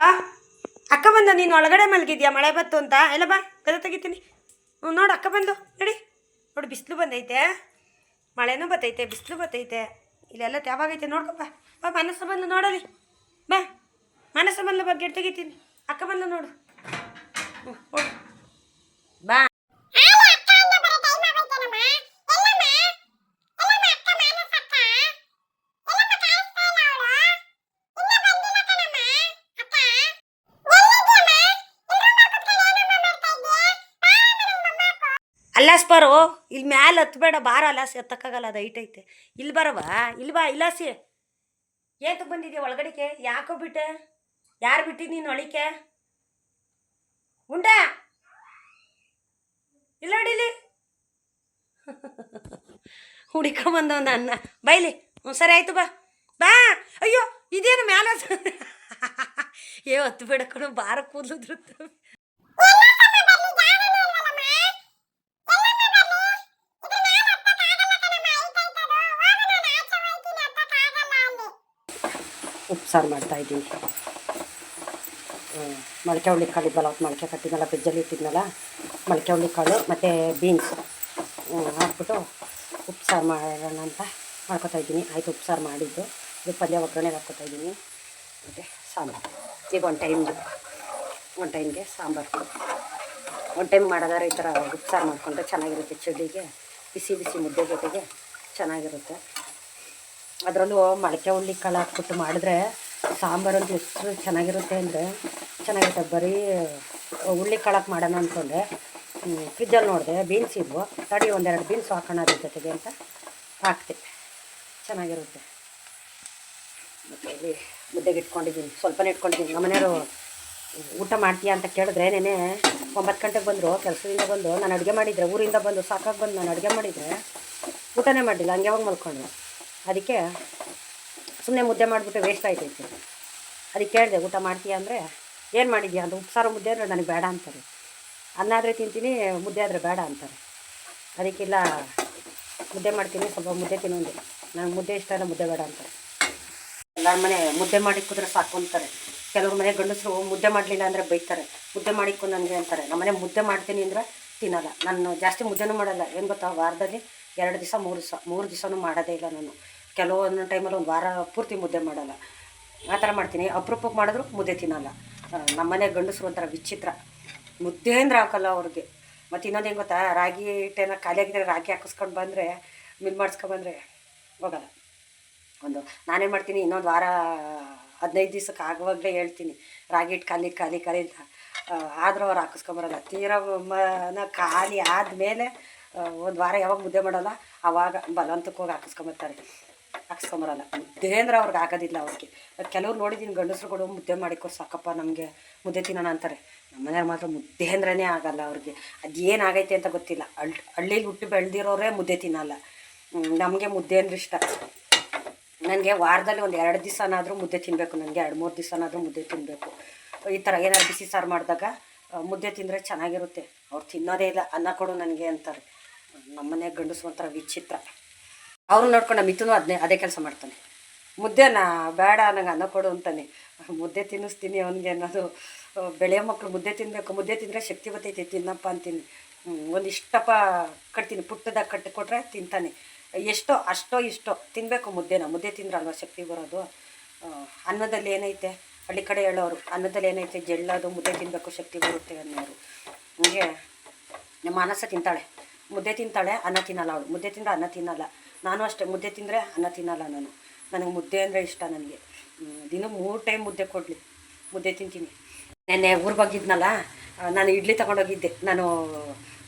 ಅಕ್ಕ ಬಂದ, ನೀನು ಒಳಗಡೆ ಮಲಗಿದ್ಯಾ? ಮಳೆ ಬತ್ತು ಅಂತ? ಎಲ್ಲ ಬಾ ಕದ ತೆಗಿತೀನಿ. ಹ್ಞೂ, ನೋಡು, ಅಕ್ಕ ಬಂದು, ನಡಿ. ನೋಡು, ಬಿಸಿಲು ಬಂದೈತೆ. ಮಳೆನೂ ಬತ್ತೈತೆ, ಬಿಸಿಲು ಬತ್ತೈತೆ. ಇಲ್ಲೆಲ್ಲ ಯಾವಾಗೈತೆ ನೋಡ್ಕೊಪ್ಪ ಬಾ. ಮನಸ್ಸು ಬಂದು ನೋಡಲಿ. ಬಾ, ಮನಸ್ಸು ಬಂದು ಬಗ್ಗೆ ತೆಗಿತೀನಿ. ಅಕ್ಕ ಬಂದು, ನೋಡು. ಹ್ಞೂ ಅಲ್ಲ ಸ್ಪರು ಇಲ್ಲಿ ಮ್ಯಾಲೆ ಹತ್ಬೇಡ, ಬಾರ ಅಲಾಸಿ ಎತ್ತಕ್ಕಾಗಲ್ಲ ಅದು ಐಟ್ ಐತೆ. ಇಲ್ಲಿ ಬರವ ಇಲ್ಲಿ ಬಾ, ಇಲ್ಲಾಸಿ. ಏತಕ್ಕೆ ಬಂದಿದ್ಯಾ ಒಳಗಡೆಗೆ? ಯಾಕೋ ಬಿಟ್ಟೆ? ಯಾರು ಬಿಟ್ಟಿದ್ದು ನೀನು ಒಳಿಕೆ ಉಂಡ? ಇಲ್ಲ. ಹೊಡಿಲಿ ಒಂದು ಅನ್ನ. ಬೈಲಿ ಹ್ಞೂ ಸರಿ ಆಯ್ತು, ಬಾ. ಬಾ. ಅಯ್ಯೋ, ಇದೇನು ಮ್ಯಾಲ ಏ ಹತ್ತು ಬಿಡಕೊಂಡು ಬಾರ ಕೂದಲು ಉಪ್ಸಾರು ಮಾಡ್ತಾ ಇದ್ದೀನಿ. ಮೊಳಕೆ ಹುಳಿ ಕಾಳು ಇದ್ದಲ್ಲ ಅವತ್ತು ಮೊಳಕೆ ಕಟ್ಟಿದ್ನಲ್ಲ ಫ್ರಿಜ್ಜಲ್ಲಿ ಇಟ್ಟಿದ್ನಲ್ಲ ಮೊಳಕೆ ಹುಳಿ ಕಾಳು ಮತ್ತು ಬೀನ್ಸ್ ಹಾಕ್ಬಿಟ್ಟು ಉಪ್ಸಾರು ಮಾಡೋಣ ಅಂತ ಮಾಡ್ಕೊತಾ ಇದ್ದೀನಿ. ಆಯಿತು ಉಪ್ಸಾರು ಮಾಡಿದ್ದು. ಇದು ಪಲ್ಯ ಒಗ್ಗರಣೆಗೆ ಹಾಕ್ಕೊತಾ ಇದ್ದೀನಿ. ಮತ್ತು ಸಾಂಬಾರು. ಈಗ ಒನ್ ಟೈಮ್ದು ಒನ್ ಟೈಮ್ಗೆ ಸಾಂಬಾರು. ಒನ್ ಟೈಮ್ ಮಾಡೋದಾದ್ರೆ ಈ ಥರ ಉಪ್ಸಾರು ಮಾಡಿಕೊಂಡ್ರೆ ಚೆನ್ನಾಗಿರುತ್ತೆ. ಚಳಿಗೆ ಬಿಸಿ ಬಿಸಿ ಮುದ್ದೆ ಜೊತೆಗೆ ಚೆನ್ನಾಗಿರುತ್ತೆ. ಅದರಲ್ಲೂ ಮೊಳಕೆ ಹುಳ್ಳಿ ಕಾಳು ಹಾಕ್ಬಿಟ್ಟು ಮಾಡಿದ್ರೆ ಸಾಂಬಾರಂತೂ ಎಷ್ಟು ಚೆನ್ನಾಗಿರುತ್ತೆ ಅಂದರೆ ಚೆನ್ನಾಗಿರುತ್ತೆ. ಬರೀ ಹುಳ್ಳಿ ಕಾಳಕ್ಕೆ ಮಾಡೋಣ ಅಂದ್ಕೊಂಡೆ ಫ್ರಿಜ್ಜಲ್ಲಿ ನೋಡಿದೆ ಬೀನ್ಸ್ ಇದ್ವು. ತಡಿ ಒಂದೆರಡು ಬೀನ್ಸ್ ಹಾಕೋಣ ಅದ್ರ ಜೊತೆಗೆ ಅಂತ ಹಾಕ್ತೆ ಚೆನ್ನಾಗಿರುತ್ತೆ. ಮತ್ತು ಇಲ್ಲಿ ಮುದ್ದೆಗೆ ಇಟ್ಕೊಂಡಿದ್ದೀನಿ. ಸ್ವಲ್ಪನೇ ಇಟ್ಕೊಂಡಿದ್ದೀನಿ. ನಮ್ಮನೆಯವರು ಊಟ ಮಾಡ್ತೀಯಾ ಅಂತ ಕೇಳಿದ್ರೆ ನೆನೆ ಒಂಬತ್ತು ಗಂಟೆಗೆ ಬಂದರು, ಕೆಲಸದಿಂದ ಬಂದು ನಾನು ಅಡುಗೆ ಮಾಡಿದರೆ, ಊರಿಂದ ಬಂದು ಸಾಕಾಗಿ ಬಂದು ನಾನು ಅಡುಗೆ ಮಾಡಿದರೆ ಊಟನೇ ಮಾಡಿಲ್ಲ. ಹಂಗೆ ಯಾವಾಗ ಮಲ್ಕೊಂಡೆ ಅದಕ್ಕೆ ಸುಮ್ಮನೆ ಮುದ್ದೆ ಮಾಡಿಬಿಟ್ಟು ವೇಸ್ಟ್ ಆಯ್ತೈತೆ. ಅದಕ್ಕೆ ಕೇಳಿದೆ, ಊಟ ಮಾಡ್ತೀಯಾ? ಅಂದರೆ, ಏನು ಮಾಡಿದ್ಯಾ? ಅಂತ ಉಪ್ಸಾರು ಮುದ್ದೆ ಅಂದರೆ ನನಗೆ ಬೇಡ ಅಂತಾರೆ. ಅನ್ನ ಆದರೆ ತಿಂತೀನಿ, ಮುದ್ದೆ ಆದರೆ ಬೇಡ ಅಂತಾರೆ. ಅದಕ್ಕೆಲ್ಲ ಮುದ್ದೆ ಮಾಡ್ತೀನಿ, ಸ್ವಲ್ಪ ಮುದ್ದೆ ತಿನ್ನೋದು ನನಗೆ ಮುದ್ದೆ ಇಷ್ಟ ಇಲ್ಲ ಮುದ್ದೆ ಬೇಡ ಅಂತಾರೆ. ಎಲ್ಲರ ಮನೆ ಮುದ್ದೆ ಮಾಡಿ ಕುದ್ರೆ ಸಾಕು ಅಂತಾರೆ. ಕೆಲವ್ರ ಮನೆ ಗಂಡಸರು ಮುದ್ದೆ ಮಾಡಲಿಲ್ಲ ಅಂದರೆ ಬೈತಾರೆ. ಮುದ್ದೆ ಮಾಡಿಕ್ಕು ನನಗೆ ಅಂತಾರೆ. ನಮ್ಮನೆ ಮುದ್ದೆ ಮಾಡ್ತೀನಿ ಅಂದರೆ ತಿನ್ನಲ್ಲ. ನಾನು ಜಾಸ್ತಿ ಮುದ್ದೆನೂ ಮಾಡಲ್ಲ. ಏನು ಗೊತ್ತಾ? ವಾರದಲ್ಲಿ ಎರಡು ದಿವಸ, ಮೂರು ದಿವಸ, ಮೂರು ದಿವಸನೂ ಮಾಡೋದೇ ಇಲ್ಲ ನಾನು. ಕೆಲವೊಂದು ಟೈಮಲ್ಲಿ ಒಂದು ವಾರ ಪೂರ್ತಿ ಮುದ್ದೆ ಮಾಡಲ್ಲ. ಆ ಥರ ಮಾಡ್ತೀನಿ. ಅಪರೂಪಕ್ಕೆ ಮಾಡಿದ್ರು ಮುದ್ದೆ ತಿನ್ನಲ್ಲ. ನಮ್ಮ ನಮ್ಮನೆ ಗಂಡಸರು ಒಂಥರ ವಿಚಿತ್ರ. ಮುದ್ದೆ ಅಂದ್ರೆ ಹಾಕಲ್ಲ ಅವ್ರಿಗೆ. ಮತ್ತು ಇನ್ನೊಂದು ಏನು ಗೊತ್ತಾ? ರಾಗಿ ಹಿಟ್ಟೇನ ಖಾಲಿ ಆಗಿದ್ರೆ ರಾಗಿ ಹಾಕಿಸ್ಕೊಂಡು ಬಂದರೆ, ಮಿಲ್ ಮಾಡಿಸ್ಕೊಂಬಂದ್ರೆ ಹೋಗಲ್ಲ. ಒಂದು, ನಾನೇನು ಮಾಡ್ತೀನಿ? ಇನ್ನೊಂದು ವಾರ, ಹದಿನೈದು ದಿವ್ಸಕ್ಕೆ ಆಗುವಾಗಲೇ ಹೇಳ್ತೀನಿ. ರಾಗಿ ಹಿಟ್ಟು ಖಾಲಿ ಖಾಲಿ ಖಾಲಿ ಅಂತ. ಆದರೂ ಅವ್ರು ಹಾಕಿಸ್ಕೊಂಬರಲ್ಲ ತೀರಾ ಮನ ಖಾಲಿ ಆದಮೇಲೆ ಒಂದು ವಾರ ಯಾವಾಗ ಮುದ್ದೆ ಮಾಡಲ್ಲ ಆವಾಗ ಬಲವಂತಕ್ಕೆ ಹೋಗಿ ಹಾಕಿಸ್ಕೊಂಬರ್ತಾರೆ ಹಾಕ್ಸ್ಕೊಂಬರಲ್ಲ ಅಂದ್ರೆ ಅವ್ರಿಗೆ ಆಗೋದಿಲ್ಲ ಅವ್ರಿಗೆ. ಕೆಲವ್ರು ನೋಡಿದ್ದೀನಿ ಗಂಡಸ್ರುಗಳು ಮುದ್ದೆ ಮಾಡಿಕೊಡು ಸಾಕಪ್ಪ ನಮಗೆ ಮುದ್ದೆ ತಿನ್ನೋಣ ಅಂತಾರೆ. ನಮ್ಮ ಮನೆಯವ್ರು ಮಾತ್ರ ಮುದ್ದೆ ಅಂದ್ರೇ ಆಗಲ್ಲ ಅವ್ರಿಗೆ. ಅದು ಏನಾಗೈತೆ ಅಂತ ಗೊತ್ತಿಲ್ಲ. ಹಳ್ ಹಳ್ಳಿಲಿ ಹುಟ್ಟು ಬೆಳೆದಿರೋರೇ ಮುದ್ದೆ ತಿನ್ನಲ್ಲ. ನಮಗೆ ಮುದ್ದೆ ಅಂದ್ರೆ ಇಷ್ಟ. ನನಗೆ ವಾರದಲ್ಲಿ ಒಂದು ಎರಡು ದಿವಸನಾದರೂ ಮುದ್ದೆ ತಿನ್ನಬೇಕು ನನಗೆ ಎರಡು ಮೂರು ದಿವಸನಾದರೂ ಮುದ್ದೆ ತಿನ್ನಬೇಕು ಈ ಥರ ಏನಾದ್ರು ಬಿಸಿ ಸಾರು ಮಾಡಿದಾಗ ಮುದ್ದೆ ತಿಂದರೆ ಚೆನ್ನಾಗಿರುತ್ತೆ. ಅವ್ರು ತಿನ್ನೋದೇ ಇಲ್ಲ, ಅನ್ನ ಕೊಡು ನನಗೆ ಅಂತಾರೆ. ನಮ್ಮನೆ ಗಂಡಸು ಒಂಥರ ವಿಚಿತ್ರ. ಅವ್ರು ನೋಡ್ಕೊಂಡು ನಮ್ಮ ಮಿಥುನು ಅದನ್ನೇ ಅದೇ ಕೆಲಸ ಮಾಡ್ತಾನೆ. ಮುದ್ದೆನ, ಬೇಡ, ನಂಗೆ ಅನ್ನ ಕೊಡು ಅಂತಾನೆ. ಮುದ್ದೆ ತಿನ್ನಿಸ್ತೀನಿ ಅವನಿಗೆ ಅನ್ನೋದು ಬೆಳೆಯ ಮಕ್ಕಳು ಮುದ್ದೆ ತಿನ್ನಬೇಕು ಮುದ್ದೆ ತಿಂದರೆ ಶಕ್ತಿ ಬರ್ತೈತೆ, ತಿನ್ನಪ್ಪ ಅಂತೀನಿ. ಒಂದು ಇಷ್ಟಪ್ಪ ಕಟ್ತೀನಿ, ಪುಟ್ಟದಾಗ ಕಟ್ಟಿ ಕೊಟ್ಟರೆ ತಿಂತಾನೆ. ಎಷ್ಟೋ, ಅಷ್ಟೋ ಇಷ್ಟೋ ತಿನ್ನಬೇಕು ಮುದ್ದೆನ, ಮುದ್ದೆ ತಿಂದ್ರಲ್ವ ಶಕ್ತಿ ಬರೋದು? ಅನ್ನದಲ್ಲಿ ಏನೈತೆ? ಹಳ್ಳಿ ಕಡೆ ಹೇಳೋರು, ಅನ್ನದಲ್ಲಿ ಏನೈತೆ? ಜಳ್ಳೋದು, ಮುದ್ದೆ ತಿನ್ನಬೇಕು ಶಕ್ತಿ ಬರುತ್ತೆ ಅನ್ನೋರು. ಹಂಗೆ, ನಮ್ಮ ಮಾನಸ ತಿಂತಾಳೆ. ಮುದ್ದೆ ತಿಂತಾಳೆ, ಅನ್ನ ತಿನ್ನಲ್ಲ ಅವಳು. ಮುದ್ದೆ ತಿಂದರೆ ಅನ್ನ ತಿನ್ನಲ್ಲ. ನಾನು ಅಷ್ಟೇ, ಮುದ್ದೆ ತಿಂದರೆ ಅನ್ನ ತಿನ್ನಲ್ಲ ನಾನು. ನನಗೆ ಮುದ್ದೆ ಅಂದರೆ ಇಷ್ಟ ನನಗೆ. ದಿನ ಮೂರು ಟೈಮ್ ಮುದ್ದೆ ಕೊಡಲಿ. ಮುದ್ದೆ ತಿಂತೀನಿ. ನೆನ್ನೆ ಊರಿಗೆ ಹೋಗಿದ್ನಲ್ಲ ನಾನು ಇಡ್ಲಿ ತಗೊಂಡೋಗಿದ್ದೆ. ನಾನು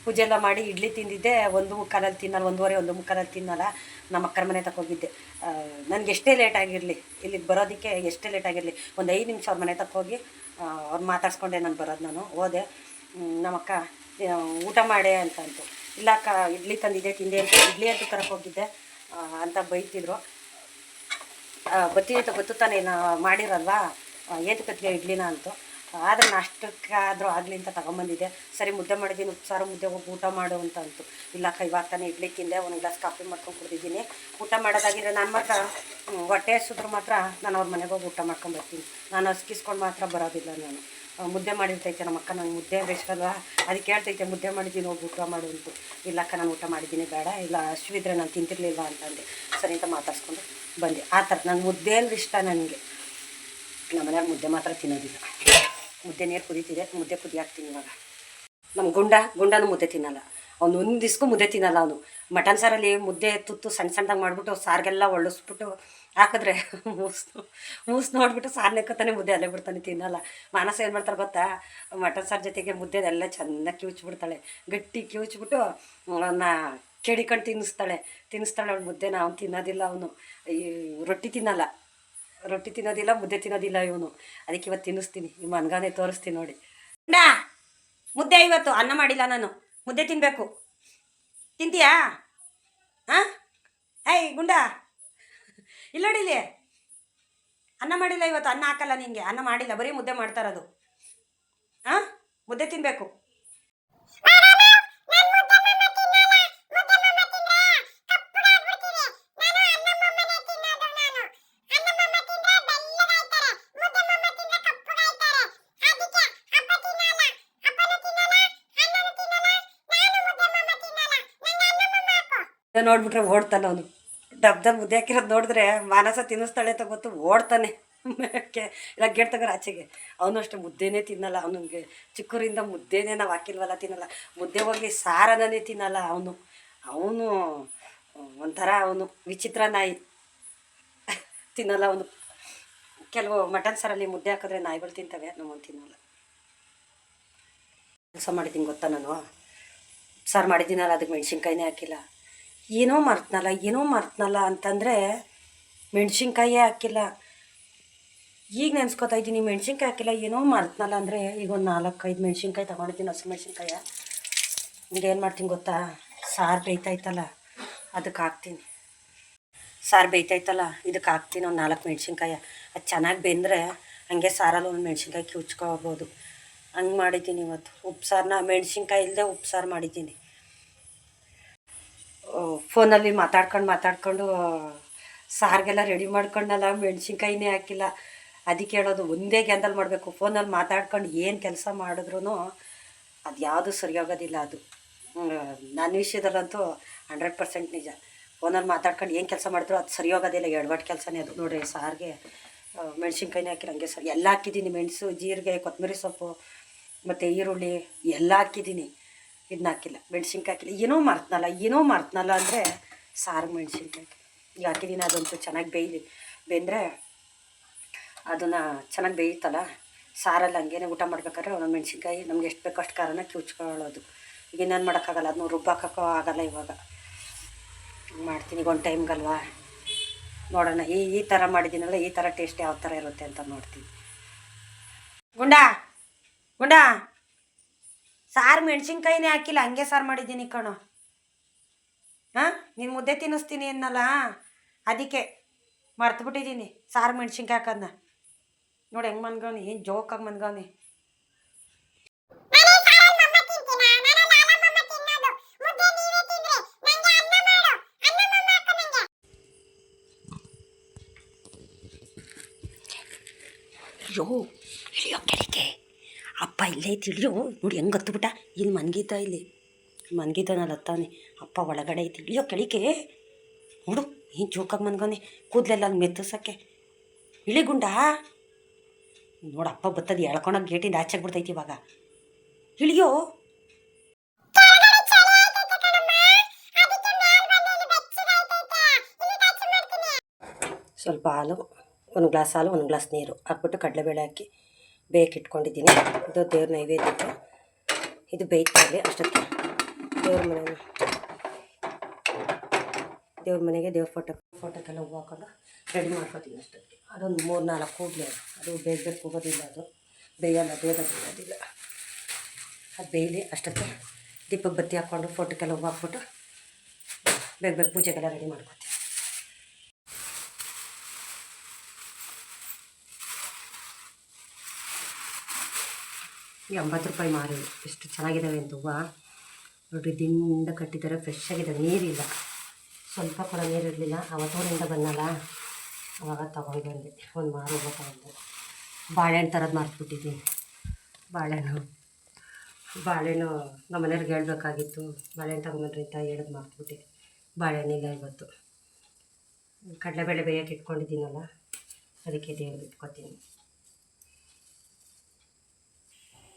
ಪೂಜೆ ಎಲ್ಲ ಮಾಡಿ ಇಡ್ಲಿ ತಿಂದಿದ್ದೆ. ಒಂದು ಮುಕ್ಕಾಲಲ್ಲಿ ತಿನ್ನಲ್ಲ, ಒಂದೂವರೆ, ಒಂದು ಮುಕ್ಕಾಲಲ್ಲಿ ತಿನ್ನಲ್ಲ. ನಮ್ಮ ಅಕ್ಕರ ಮನೆ ತಗೋಗಿದ್ದೆ ನನಗೆ ಎಷ್ಟೇ ಲೇಟ್ ಆಗಿರಲಿ, ಇಲ್ಲಿಗೆ ಬರೋದಕ್ಕೆ ಎಷ್ಟೇ ಲೇಟ್ ಆಗಿರಲಿ, ಒಂದು ಐದು ನಿಮಿಷ ಅವ್ರ ಮನೆ ತಕ್ಕೋಗಿ ಅವ್ರು ಮಾತಾಡ್ಸ್ಕೊಂಡೆ ನಾನು ಬರೋದು ನಾನು. ಹೋದೆ. ನಮ್ಮಕ್ಕ ಊಟ ಮಾಡೆ ಅಂತ ಅಂತು. ಇಲ್ಲ ಕ ಇಡ್ಲಿ ತಂದಿದ್ದೆ, ತಿಂದೆ ಅಂತ ಇಡ್ಲಿ ಅಂತ ತರಕ್ಕೆ ಹೋಗಿದ್ದೆ. ಅಂತ ಬೈತಿದ್ರು. ಬತ್ತಿ ಅಂತ ಗೊತ್ತು ತಾನೇ ಮಾಡಿರಲ್ವಾ? ಏತಕತ್ತಿಗೆ ಇಡ್ಲಿನ ಅಂತು? ಆದರೆ ನಾಷ್ಟಕ್ಕಾದರೂ ಆಗಲಿ ಅಂತ ತಗೊಂಬಂದಿದ್ದೆ. ಸರಿ, ಮುದ್ದೆ ಮಾಡಿದ್ದೀನಿ, ಉಪ್ಸಾರು, ಮುದ್ದೆ ಹೋಗಿ ಊಟ ಮಾಡು ಅಂತ ಅಂತು. ಇಲ್ಲ ಅಕ್ಕ ಇವಾಗ ತಾನೇ ಇಡ್ಲಿ ತಿಂದೆ, ಒಂದು ಗ್ಲಾಸ್ ಕಾಫಿ ಮಾಡ್ಕೊಂಡು ಕುಡಿದಿದ್ದೀನಿ. ಊಟ ಮಾಡೋದಾಗಿದ್ರೆ ನಾನು ಮಾತ್ರ ಹೊಟ್ಟೆ ಹಸಿದ್ರು ಮಾತ್ರ ನಾನು ಅವ್ರ ಮನೆಗೆ ಹೋಗಿ ಊಟ ಮಾಡ್ಕೊಂಡು ಬರ್ತೀನಿ. ನಾನು ಹಸ್ಕಿಸ್ಕೊಂಡು ಮಾತ್ರ ಬರೋದಿಲ್ಲ ನಾನು. ಮುದ್ದೆ ಮಾಡಿರ್ತೈತೆ ನಮ್ಮ ಅಕ್ಕ, ನಂಗೆ ಮುದ್ದೆ ಅಲ್ವಾ? ಅದಕ್ಕೆ ಹೇಳ್ತೈತೆ, ಮುದ್ದೆ ಮಾಡಿದ್ದೀನಿ ಹೋಗಿ ಊಟ ಮಾಡು ಅಂತ ಇಲ್ಲ ಅಕ್ಕ, ನಾನು ಊಟ ಮಾಡಿದ್ದೀನಿ ಬೇಡ. ಇಲ್ಲ ಹಸಿವಿದ್ರೆ ನಾನು ತಿಂತಿರ್ಲಿಲ್ಲ ಅಂತಂದೆ ಸರಿ ಅಂತ ಮಾತಾಡ್ಸ್ಕೊಂಡು ಬಂದೆ. ಆ ಥರ ನಂಗೆ ಮುದ್ದೆ ಅಂದ್ರೆ ಇಷ್ಟ ನನಗೆ. ನಮ್ಮ ಮನೆಯವ್ರು ಮುದ್ದೆ ಮಾತ್ರ ತಿನ್ನೋದಿಲ್ಲ. ಮುದ್ದೆ ನೀರು ಕುದೀತಿದೆ, ಮುದ್ದೆ ಕುದಿ ಹಾಕ್ತೀನಿ ಇವಾಗ. ನಮ್ಮ ಗುಂಡ, ಗುಂಡನೂ ಮುದ್ದೆ ತಿನ್ನಲ್ಲ. ಅವ್ನು ಒಂದು ದಿಸ್ಕು ಮುದ್ದೆ ತಿನ್ನಲ್ಲ ಅವನು. ಮಟನ್ ಸಾರಲ್ಲಿ ಮುದ್ದೆ ತುತ್ತು ಸಣ್ಣ ಸಣ್ಣದಾಗಿ ಮಾಡಿಬಿಟ್ಟು ಸಾರಿಗೆಲ್ಲ ಒಳ್ಳಿಸ್ಬಿಟ್ಟು ಹಾಕಿದ್ರೆ ಮೂಸ್ ಮೂಸ್ ನೋಡ್ಬಿಟ್ಟು ಸಾರು ನೆಕ್ಕತಾನೆ ಮುದ್ದೆ ಅಲ್ಲೇ ಬಿಡ್ತಾನೆ ತಿನ್ನಲ್ಲ. ಮಾನಸ ಏನು ಮಾಡ್ತಾರೆ ಗೊತ್ತಾ? ಮಟನ್ ಸಾರು ಜೊತೆಗೆ ಮುದ್ದೆ ಚೆಂದ ಕಿವುಚ್ಬಿಡ್ತಾಳೆ. ಗಟ್ಟಿ ಕಿವುಚ್ಬಿಟ್ಟು, ಅವನ್ನ ಕೆಡಿಕೊಂಡು ತಿನ್ನಿಸ್ತಾಳೆ. ತಿನ್ನಿಸ್ತಾಳೆ ಅವಳು ಮುದ್ದೆನ, ಅವ್ನು ತಿನ್ನೋದಿಲ್ಲ ಅವನು. ಈ ರೊಟ್ಟಿ ತಿನ್ನಲ್ಲ. ರೊಟ್ಟಿ ತಿನ್ನೋದಿಲ್ಲ, ಮುದ್ದೆ ತಿನ್ನೋದಿಲ್ಲ ಇವನು. ಅದಕ್ಕೆ ಇವತ್ತು ತಿನ್ನಿಸ್ತೀನಿ. ಈ ಮನ್ಗಾನೇ ತೋರಿಸ್ತೀನಿ ನೋಡಿ. ಡಾ ಮುದ್ದೆ ಇವತ್ತು, ಅನ್ನ ಮಾಡಿಲ್ಲ ನಾನು. ಮುದ್ದೆ ತಿನ್ನಬೇಕು ತಿಂತೀಯಾ? ಹಾಂ? ಏಯ್, ಗುಂಡ! ಇಲ್ಲ ಅಡಿಲಿ ಅನ್ನ ಮಾಡಿಲ್ಲ ಇವತ್ತು, ಅನ್ನ ಹಾಕಲ್ಲ ನಿನಗೆ. ಅನ್ನ ಮಾಡಿಲ್ಲ, ಬರೀ ಮುದ್ದೆ ಮಾಡ್ತಾರದು ಹಾಂ ಮುದ್ದೆ ತಿನ್ನಬೇಕು ನೋಡ್ಬಿಟ್ರೆ ಓಡ್ತಾನೆ ಅವನು. ಡಬ್ ಡಬ್ ಮುದ್ದೆ ಹಾಕಿರೋದು ನೋಡಿದ್ರೆ ಮಾನಸ ತಿನ್ನಿಸ್ತಾಳೆ ಅಂತ ಗೊತ್ತು, ಓಡ್ತಾನೆ. ಇಲ್ಲ, ಗೇಟ್ ತಗೋರ ಆಚೆಗೆ. ಅವನು ಅಷ್ಟೇ ಮುದ್ದೆನೇ ತಿನ್ನಲ್ಲ. ಅವನಿಗೆ ಚಿಕ್ಕೂರಿಂದ ಮುದ್ದೆನೇ ನಾವು ಹಾಕಿಲ್ವಲ್ಲ, ತಿನ್ನಲ್ಲ. ಮುದ್ದೆ ಹೋಗ್ಲಿ, ಸಾರನೇ ತಿನ್ನಲ್ಲ ಅವನು. ಅವನು ಒಂಥರ ಅವನು ವಿಚಿತ್ರ ನಾಯಿ. ತಿನ್ನಲ್ಲ ಅವನು. ಕೆಲವು ಮಟನ್ ಸಾರಲ್ಲಿ ಮುದ್ದೆ ಹಾಕಿದ್ರೆ ನಾಯಿಗಳು ತಿಂತವೆ ನಮ್ಮನ್ನು ತಿನ್ನಲ್ಲ. ಕೆಲಸ ಮಾಡಿದ್ದೀನಿ ಗೊತ್ತಾ ನಾನು? ಸಾರು ಮಾಡಿದ್ದೀನಲ್ಲ, ಅದಕ್ಕೆ ಮೆಣಸಿನ್ಕಾಯಿನೇ ಹಾಕಿಲ್ಲ. ಏನೋ ಮರ್ತನಲ್ಲ ಏನೋ ಮರ್ತನಲ್ಲ ಅಂತಂದರೆ ಮೆಣಸಿನ್ಕಾಯೇ ಹಾಕಿಲ್ಲ. ಈಗ ನೆನ್ಸ್ಕೊತಾ ಇದ್ದೀನಿ, ಮೆಣಸಿನ್ಕಾಯಿ ಹಾಕಿಲ್ಲ, ಏನೋ ಮರ್ತನಲ್ಲ ಅಂದರೆ ಈಗ ಒಂದು ನಾಲ್ಕೈದು ಮೆಣಸಿನ್ಕಾಯಿ ತೊಗೊಂಡಿದ್ದೀನಿ, ಹಸಿ ಮೆಣಸಿನ್ಕಾಯ. ಏನು ಮಾಡ್ತೀನಿ ಗೊತ್ತಾ? ಸಾರು ಬೇಯ್ತಾಯ್ತಲ್ಲ, ಅದಕ್ಕೆ ಹಾಕ್ತೀನಿ. ಸಾರು ಬೇಯ್ತಾಯ್ತಲ್ಲ, ಇದಕ್ಕೆ ಹಾಕ್ತೀನಿ ಒಂದು ನಾಲ್ಕು ಮೆಣಸಿನ್ಕಾಯ. ಅದು ಚೆನ್ನಾಗಿ ಬೆಂದರೆ ಹಂಗೆ ಸಾರಲ್ಲಿ ಒಂದು ಮೆಣಸಿನ್ಕಾಯಿ ಕಿವುಚ್ಕೊಬೋದು. ಹಂಗೆ ಮಾಡಿದ್ದೀನಿ ಇವತ್ತು. ಉಪ್ಸಾರನ್ನ ಮೆಣಸಿನ್ಕಾಯಿ ಇಲ್ಲದೆ ಉಪ್ಸಾರು ಸಾರು ಮಾಡಿದ್ದೀನಿ. ಫೋನಲ್ಲಿ ಮಾತಾಡ್ಕೊಂಡು ಮಾತಾಡ್ಕೊಂಡು ಸಾರಿಗೆಲ್ಲ ರೆಡಿ ಮಾಡ್ಕೊಂಡಲ್ಲ, ಮೆಣಸಿನ್ಕಾಯಿನೇ ಹಾಕಿಲ್ಲ. ಅದಕ್ಕೆ ಹೇಳೋದು ಒಂದೇ ಗ್ಯಾಂದಲ್ಲಿ ಮಾಡಬೇಕು. ಫೋನಲ್ಲಿ ಮಾತಾಡ್ಕೊಂಡು ಏನು ಕೆಲಸ ಮಾಡಿದ್ರು ಅದು ಯಾವುದು ಸರಿಯಾಗೋದಿಲ್ಲ ಅದು. ನನ್ನ ವಿಷಯದಲ್ಲಂತೂ ಹಂಡ್ರೆಡ್ ಪರ್ಸೆಂಟ್ ನಿಜ. ಫೋನಲ್ಲಿ ಮಾತಾಡ್ಕೊಂಡು ಏನು ಕೆಲಸ ಮಾಡಿದ್ರು ಅದು ಸರಿಯೋಗೋದಿಲ್ಲ. ಎಡವಟ್ಟು ಕೆಲಸನೇ ಅದು. ನೋಡಿರಿ, ಸಾರಿಗೆ ಮೆಣಸಿನ್ಕಾಯಿನೇ ಹಾಕಿಲ್ಲ, ಹಂಗೆ ಸರಿ. ಎಲ್ಲ ಹಾಕಿದ್ದೀನಿ. ಮೆಣಸು, ಜೀರಿಗೆ ಕೊತ್ತಂಬರಿ ಸೊಪ್ಪು, ಮತ್ತು ಈರುಳ್ಳಿ ಎಲ್ಲ ಹಾಕಿದ್ದೀನಿ. ಇದನ್ನ ಹಾಕಿಲ್ಲ ಮೆಣಸಿನ್ಕಾಯಿ ಹಾಕಿಲ್ಲ ಏನೋ ಮರ್ತನಲ್ಲ ಏನೋ ಮರ್ತನಲ್ಲ ಅಂದರೆ ಸಾರು ಮೆಣಸಿನ್ಕಾಯಿ. ಈಗ ಹಾಕಿದ್ದೀನಿ ಅದಂತೂ ಚೆನ್ನಾಗಿ ಬೇಯಲಿ, ಬೆಂದರೆ ಅದನ್ನು ಚೆನ್ನಾಗಿ ಬೇಯುತ್ತಲ್ಲ ಸಾರಲ್ಲಿ ಹಂಗೇನೆ ಊಟ ಮಾಡ್ಬೇಕಾದ್ರೆ ಒಂದೊಂದು ಮೆಣಸಿನ್ಕಾಯಿ, ನಮ್ಗೆ ಎಷ್ಟು ಬೇಕೋ ಅಷ್ಟು ಖಾರನ ಕಿವುಚ್ಕೊಳ್ಳೋದು. ಈಗ ಇನ್ನೇನು ಮಾಡೋಕ್ಕಾಗಲ್ಲ, ಅದನ್ನು ರುಬ್ಬಾಕೋ ಆಗಲ್ಲ ಇವಾಗ. ಮಾಡ್ತೀನಿ, ಈಗ ಒಂದು ಟೈಮ್ಗಲ್ವಾ. ನೋಡೋಣ, ಈ ಈ ಥರ ಮಾಡಿದ್ದೀನಲ್ಲ ಈ ಥರ ಟೇಸ್ಟ್ ಯಾವ ಥರ ಇರುತ್ತೆ ಅಂತ ನೋಡ್ತೀನಿ. ಗುಂಡಾ ಗುಂಡಾ! ಸಾರು ಮೆಣಸಿನ್ಕಾಯಿನೇ ಹಾಕಿಲ್ಲ ಹಂಗೆ ಸಾರು ಮಾಡಿದ್ದೀನಿ ಕಣೋ. ಹಾಂ ನೀನು ಮುದ್ದೆ ತಿನ್ನಿಸ್ತೀನಿ ಅನ್ನಲ್ಲ? ಅದಕ್ಕೆ ಮರ್ತುಬಿಟ್ಟಿದ್ದೀನಿ ಸಾರು ಮೆಣಸಿನ್ಕಾಯಿ ಹಾಕೋದನ್ನ ನೋಡಿ ಹೆಂಗೆ ಮನ್ಗವ್ನಿ ಏನು ಜೋಕಾಗಿ ಮನ್ಗವ್ನಿ. ಅಯ್ಯೋ ಇಳಿಯೋ ಕೆಳಗೆ ಅಪ್ಪ ಇಲ್ಲೇ ಐತಿ ಇಳಿಯೋ ನೋಡಿ ಹೆಂಗೆ ಹತ್ತುಬಿಟ್ಟ ಇಲ್ಲಿ ಮನ್ಗೀತ ಇಲ್ಲಿ. ಮನ್ಗೀತನಲ್ಲಿ ಹತ್ತಾನೆ ಅಪ್ಪ ಒಳಗಡೆ ಐತಿ ಇಳಿಯೋ ಕೆಳಿಕೆ ನೋಡು, ಏನು ಜೋಕಾಗಿ ಮನ್ಗವನೆ, ಕೂದಲೆಲ್ಲ ಅಲ್ಲಿ ಮೆತ್ತಿಸೋಕ್ಕೆ. ಇಳಿ ಗುಂಡ, ನೋಡು ಅಪ್ಪ ಬತ್ತದ ಎಳ್ಕೊಂಡೋಗಿ ಗೇಟಿಂದ ಆಚೆಗೆ ಬಿಡ್ತೈತಿ ಇವಾಗ. ಇಳಿಯೋ. ಸ್ವಲ್ಪ ಹಾಲು, ಒಂದು ಗ್ಲಾಸ್ ಹಾಲು, ಒಂದು ಗ್ಲಾಸ್ ನೀರು ಹಾಕ್ಬಿಟ್ಟು ಕಡಲೆಬೇಳೆ ಹಾಕಿ. ಬೇಯಕ್ಕೆ ಇಟ್ಕೊಂಡಿದ್ದೀನಿ ಇದು ದೇವ್ರ ನೈವೇದ್ಯಕ್ಕೆ. ಇದು ಬೇಯ್ತಾ ಇರಲಿ ಅಷ್ಟಕ್ಕೆ. ದೇವ್ರ ಮನೆ ದೇವ್ರ ಮನೆಗೆ ದೇವ್ರ ಫೋಟೋ ಫೋಟೋಕ್ಕೆಲ್ಲ ಹೂವು ಹಾಕೊಂಡು ರೆಡಿ ಮಾಡ್ಕೊತೀನಿ ಅಷ್ಟಕ್ಕೆ. ಅದೊಂದು ಮೂರು ನಾಲ್ಕು ಕೂಡಲೇ ಅದು ಬೇಗ ಬೇಯಬೇಕು, ಹೋಗೋದಿಲ್ಲ ಅದು. ಬೇಯಲ್ಲ ಬೇಗ ಬೇಯೋದಿಲ್ಲ ಅದು ಬೇಯಲಿ ಅಷ್ಟಕ್ಕೆ ದೀಪಕ್ಕೆ ಬತ್ತಿ ಹಾಕ್ಕೊಂಡು ಫೋಟೋಕ್ಕೆಲ್ಲ ಹೂವು ಹಾಕ್ಬಿಟ್ಟು ಬೇಗ ಬೇಗ ಪೂಜೆಗೆಲ್ಲ ರೆಡಿ ಮಾಡ್ಕೊತೀನಿ ಎಂಬತ್ತು ರೂಪಾಯಿ ಮಾರಿ. ಎಷ್ಟು ಚೆನ್ನಾಗಿದ್ದಾವೆ ಅಂತ ಹೂವು. ನೋಡ್ರಿ ದಿಂದ ಕಟ್ಟಿದ್ದಾರೆ ಫ್ರೆಶ್ ಆಗಿದ್ದಾವೆ. ನೀರಿಲ್ಲ. ಸ್ವಲ್ಪ ಕೂಡ ನೀರಿರಲಿಲ್ಲ. ಅವತ್ತೂರಿಂದ ಬಂದಲ್ಲ. ಅವಾಗ ತೊಗೊಂಡು ಬಂದೆ. ಒಂದು ಮಾರು ಹೂವು ತೊಗೊಂಡು. ಬಾಳೆಹಣ್ಣು ಥರದ್ದು ಮಾರಿಬಿಟ್ಟಿದ್ದೀನಿ ಬಾಳೆಹಣ್ಣು. ಬಾಳೆಹಣ್ಣು ನಮ್ಮ ಮನೆಯವ್ರಿಗೆ ಹೇಳ್ಬೇಕಾಗಿತ್ತು. ಬಾಳೆಹಣ್ಣು ತಗೊಂಬನ್ರಿ ಅಂತ ಹೇಳೋದು ಮಾರ್ತ್ಬಿಟ್ಟೆ ಬಾಳೆಹಣ್ಣಿಲ್ಲ ಇವತ್ತು. ಕಡಲೆಬೇಳೆ ಬೇಯಕ್ಕೆ ಇಟ್ಕೊಂಡಿದ್ದೀನಲ್ಲ. ಅದಕ್ಕೆ ದೇವ್ರಿಗೆ ಇಟ್ಕೊತೀನಿ.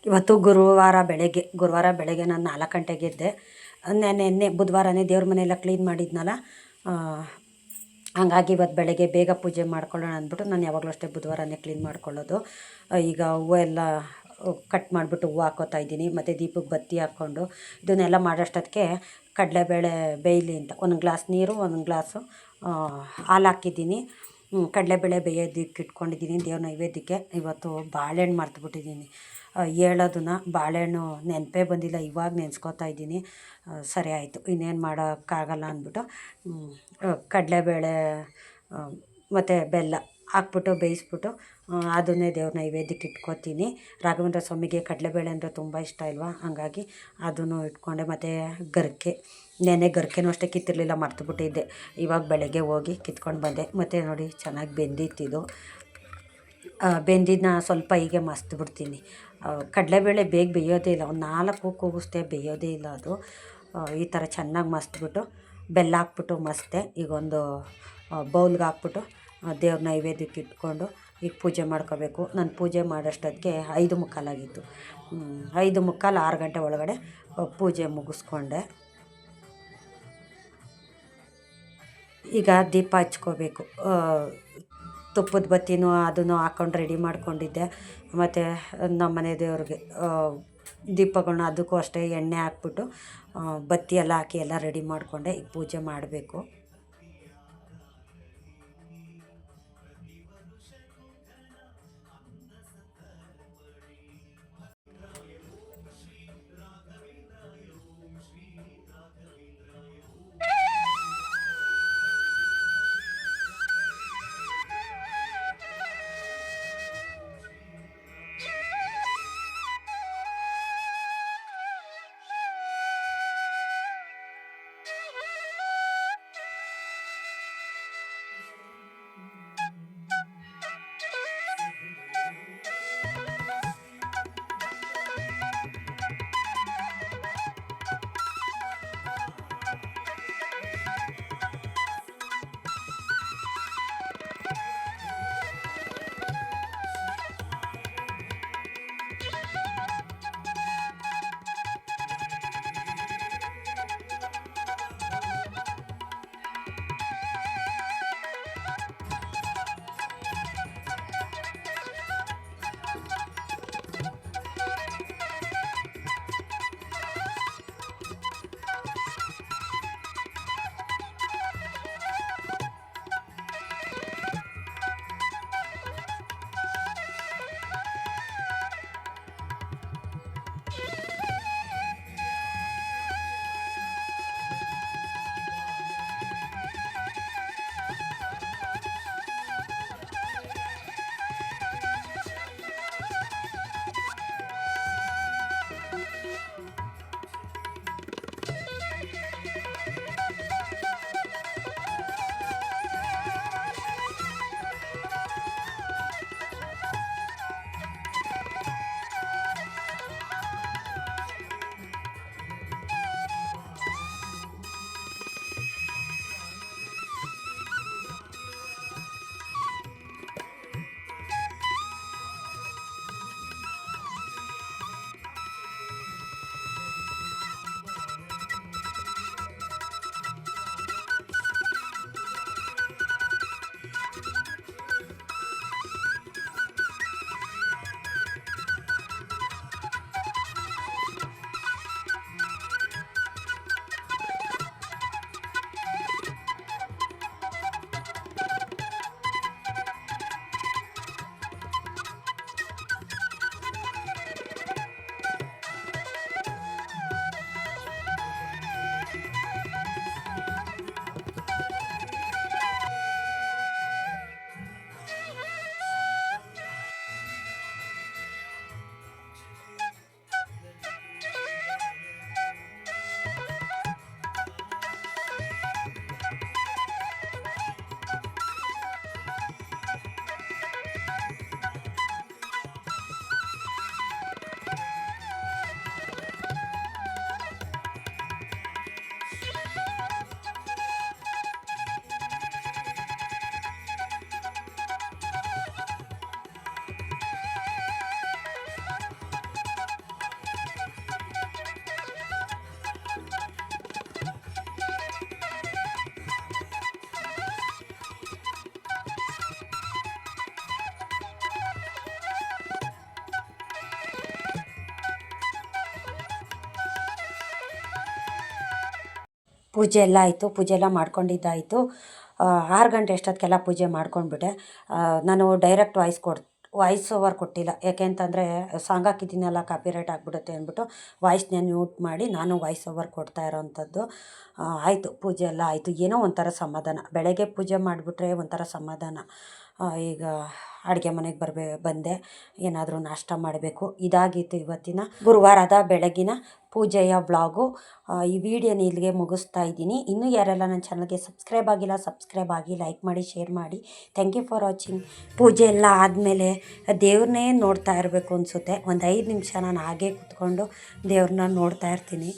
ಇವತ್ತು ಗುರುವಾರ ಬೆಳಗ್ಗೆ ಗುರುವಾರ ಬೆಳಗ್ಗೆ ನಾನು ನಾಲ್ಕು ಗಂಟೆಗೆ ಇದ್ದೆ ನೆನ್ನೆ ನೆನ್ನೆ ಬುಧವಾರನೇ ದೇವ್ರ ಮನೆಯೆಲ್ಲ ಕ್ಲೀನ್ ಮಾಡಿದ್ನಲ್ಲ ಹಂಗಾಗಿ ಇವತ್ತು ಬೆಳಗ್ಗೆ ಬೇಗ ಪೂಜೆ ಮಾಡ್ಕೊಳ್ಳೋಣ ಅಂದ್ಬಿಟ್ಟು ನಾನು ಯಾವಾಗಲೂ ಅಷ್ಟೇ ಬುಧವಾರನೇ ಕ್ಲೀನ್ ಮಾಡ್ಕೊಳ್ಳೋದು. ಈಗ ಹೂವು ಎಲ್ಲ ಕಟ್ ಮಾಡಿಬಿಟ್ಟು ಹೂವು ಹಾಕೋತಾ ಇದ್ದೀನಿ, ಮತ್ತು ದೀಪಕ್ಕೆ ಬತ್ತಿ ಹಾಕ್ಕೊಂಡು. ಇದನ್ನೆಲ್ಲ ಮಾಡೋಷ್ಟೊತ್ತಿಗೆ ಕಡಲೆಬೇಳೆ ಬೇಯಲಿ ಅಂತ, ಒಂದು ಗ್ಲಾಸ್ ನೀರು, ಒಂದು ಗ್ಲಾಸು ಹಾಲು ಹಾಕಿದ್ದೀನಿ. ಕಡಲೆಬೇಳೆ ಬೇಯೋದಕ್ಕೆ ಇಟ್ಕೊಂಡಿದ್ದೀನಿ, ದೇವ್ರ ನೈವೇದ್ಯಕ್ಕೆ. ಇವತ್ತು ಬಾಳೆಹಣ್ಣು ಮರ್ತುಬಿಟ್ಟಿದ್ದೀನಿ. ಹೇಳೋದನ್ನ ಬಾಳೆಹಣ್ಣು ನೆನಪೇ ಬಂದಿಲ್ಲ, ಇವಾಗ ನೆನೆಸ್ಕೋತಾ ಇದ್ದೀನಿ. ಸರಿ ಆಯಿತು, ಇನ್ನೇನು ಮಾಡೋಕ್ಕಾಗಲ್ಲ ಅಂದ್ಬಿಟ್ಟು ಕಡಲೆಬೇಳೆ ಮತ್ತು ಬೆಲ್ಲ ಹಾಕ್ಬಿಟ್ಟು ಬೇಯಿಸ್ಬಿಟ್ಟು ಅದನ್ನೇ ದೇವ್ರ ನೈವೇದ್ಯಕ್ಕೆ ಇಟ್ಕೊತೀನಿ. ರಾಘವೇಂದ್ರ ಸ್ವಾಮಿಗೆ ಕಡಲೆಬೇಳೆ ಅಂದರೆ ತುಂಬ ಇಷ್ಟ ಇಲ್ವಾ? ಹಾಗಾಗಿ ಅದನ್ನು ಇಟ್ಕೊಂಡೆ, ಮತ್ತು ಗರ್ಕೆ ನೆನೆ ಗರ್ಕೆನೂ ಅಷ್ಟೇ ಕಿತ್ತಿರಲಿಲ್ಲ, ಮರ್ತುಬಿಟ್ಟಿದ್ದೆ. ಇವಾಗ ಬೆಳಗ್ಗೆ ಹೋಗಿ ಕಿತ್ಕೊಂಡು ಬಂದೆ. ಮತ್ತು ನೋಡಿ, ಚೆನ್ನಾಗಿ ಬೆಂದಿತ್ತಿದು ಬೆಂದಿದ್ದನ್ನ ಸ್ವಲ್ಪ ಹೀಗೆ ಮಸ್ತ್ ಬಿಡ್ತೀನಿ. ಕಡಲೆಬೇಳೆ ಬೇಗ ಬೇಯೋದೇ ಇಲ್ಲ. ಒಂದು ನಾಲ್ಕು ಕೂಗಿಸ್ದೆ ಬೇಯೋದೇ ಇಲ್ಲ ಅದು. ಈ ಥರ ಚೆನ್ನಾಗಿ ಮಸ್ತ್ಬಿಟ್ಟು ಬೆಲ್ಲ ಹಾಕ್ಬಿಟ್ಟು ಮಸ್ತೆ. ಈಗ ಒಂದು ಬೌಲ್ಗೆ ಹಾಕ್ಬಿಟ್ಟು ದೇವ್ರ ನೈವೇದ್ಯಕ್ಕೆ ಇಟ್ಕೊಂಡು ಈಗ ಪೂಜೆ ಮಾಡ್ಕೋಬೇಕು. ನಾನು ಪೂಜೆ ಮಾಡೋಷ್ಟೊತ್ತಿಗೆ ಐದು ಮುಕ್ಕಾಲಾಗಿತ್ತು. ಐದು ಮುಕ್ಕಾಲು ಆರು ಗಂಟೆ ಒಳಗಡೆ ಪೂಜೆ ಮುಗಿಸ್ಕೊಂಡೆ. ಈಗ ದೀಪ ಹಚ್ಕೋಬೇಕು. ತುಪ್ಪದ ಬತ್ತಿನೂ ಅದನ್ನು ಹಾಕ್ಕೊಂಡು ರೆಡಿ ಮಾಡ್ಕೊಂಡಿದ್ದೆ. ಮತ್ತು ನಮ್ಮ ಮನೆ ದೇವ್ರಿಗೆ ದೀಪಗಳನ್ನ ಅದಕ್ಕೂ ಅಷ್ಟೇ ಎಣ್ಣೆ ಹಾಕ್ಬಿಟ್ಟು ಬತ್ತಿ ಎಲ್ಲ ಹಾಕಿ ಎಲ್ಲ ರೆಡಿ ಮಾಡಿಕೊಂಡೆ. ಈಗ ಪೂಜೆ ಮಾಡಬೇಕು. ಪೂಜೆ ಎಲ್ಲ ಆಯಿತು, ಪೂಜೆ ಎಲ್ಲ ಮಾಡ್ಕೊಂಡಿದ್ದಾಯಿತು. ಆರು ಗಂಟೆ ಅಷ್ಟೊತ್ತಿಗೆಲ್ಲ ಪೂಜೆ ಮಾಡ್ಕೊಂಡ್ಬಿಟ್ಟೆ. ನಾನು ಡೈರೆಕ್ಟ್ ವಾಯ್ಸ್ ಕೊಡ್ ವಾಯ್ಸ್ ಓವರ್ ಕೊಟ್ಟಿಲ್ಲ. ಯಾಕೆ ಅಂತಂದರೆ ಸಾಂಗ್ ಹಾಕಿದ್ದೀನಲ್ಲ ಕಾಪಿ ರೈಟ್ ಆಗಿಬಿಡುತ್ತೆ ಅಂದ್ಬಿಟ್ಟು ವಾಯ್ಸ್ನ ಮ್ಯೂಟ್ ಮಾಡಿ ನಾನು ವಾಯ್ಸ್ ಓವರ್ ಕೊಡ್ತಾ ಇರೋವಂಥದ್ದು ಆಯಿತು, ಪೂಜೆ ಎಲ್ಲ ಆಯಿತು. ಏನೋ ಒಂಥರ ಸಮಾಧಾನ. ಬೆಳಗ್ಗೆ ಪೂಜೆ ಮಾಡಿಬಿಟ್ರೆ ಒಂಥರ ಸಮಾಧಾನ. ಈಗ ಅಡುಗೆ ಮನೆಗೆ ಬರಬೇ, ಬಂದೆ. ಏನಾದರೂ ನಾಷ್ಟ ಮಾಡಬೇಕು. ಇದಾಗಿತ್ತು ಇವತ್ತಿನ ಗುರುವಾರದ ಬೆಳಗಿನ ಪೂಜೆಯ ಬ್ಲಾಗು ಈ ವಿಡಿಯೋನ ಇಲ್ಲಿಗೆ ಮುಗಿಸ್ತಾ ಇದ್ದೀನಿ. ಇನ್ನೂ ಯಾರೆಲ್ಲ ನನ್ನ ಚಾನಲ್ಗೆ ಸಬ್ಸ್ಕ್ರೈಬ್ ಆಗಿಲ್ಲ, ಸಬ್ಸ್ಕ್ರೈಬ್ ಆಗಿ, ಲೈಕ್ ಮಾಡಿ, ಶೇರ್ ಮಾಡಿ. Thank you for watching. ಪೂಜೆ ಎಲ್ಲ ಆದಮೇಲೆ ದೇವ್ರನ್ನೇ ನೋಡ್ತಾ ಇರಬೇಕು ಅನಿಸುತ್ತೆ. ಒಂದು ಐದು ನಿಮಿಷ ನಾನು ಹಾಗೆ ಕೂತ್ಕೊಂಡು ದೇವ್ರನ್ನ ನೋಡ್ತಾ ಇರ್ತೀನಿ.